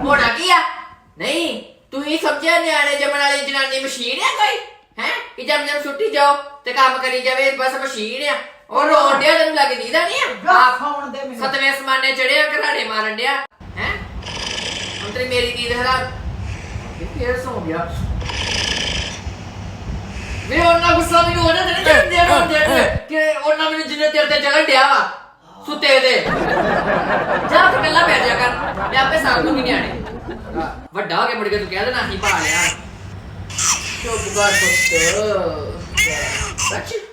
ਹੋਣਾ ਕੀ ਆ ਨਹੀਂ ਤੁਸੀਂ ਸਮਝਿਆ ਨਿਆਣੇ ਜੰਮਣ ਵਾਲੀ ਜਨਾਨੀ ਮਸ਼ੀਨ ਹੈ ਕੋਈ ਕਿ ਜਦ ਜਦ ਛੁੱਟੀ ਜਾਓ ਤੇ ਕੰਮ ਕਰੀ ਜਾਵੇ ਬਸ ਮਸ਼ੀਨ ਆ। ਉਹ ਰੋਣ ਡਿਆ ਤੈਨੂੰ ਲੱਗ ਨੀਂਦਾ ਨਹੀਂ ਆ? ਆਪ ਖਾਉਣ ਦੇ ਮੈਨੂੰ। ਸਤਵੇਂ ਅਸਮਾਨੇ ਚੜਿਆ ਘਰਾੜੇ ਮਾਰਨ ਡਿਆ ਹੈ? ਹੁਣ ਮੇਰੀ ਨੀਂਦ ਹਰਾਮ ਫੇਰ ਸੌ ਗਿਆ। ਵੇ ਉਹਨਾਂ ਗੁੱਸਾ ਮੈਨੂੰ ਉਹਨਾਂ ਤੇ ਨਹੀਂ ਚੜਦੇ ਹੁੰਦੇ ਕਿ ਉਹਨਾਂ ਮੈਨੂੰ ਜਿੰਨੇ ਤੇਰੇ ਤੇ ਚੜਨ ਡਿਆ ਵਾ ਸੁੱਤੇ ਦੇ। ਜਾ ਕੇ ਗੱਲਾਂ ਬੈਠ ਜਾ ਕਰ। ਮੈਂ ਆਪੇ ਸਾਂਭ ਲੂੰਗੀ ਨਿਆਣੇ। ਵੱਡਾ ਹੋ ਕੇ ਮੁੜ ਕੇ ਤੂੰ ਕਹਿ ਦੇਣਾ ਅਸੀਂ ਪਾ ਲਿਆ Çok güzel uzaklaştı. Bakayım.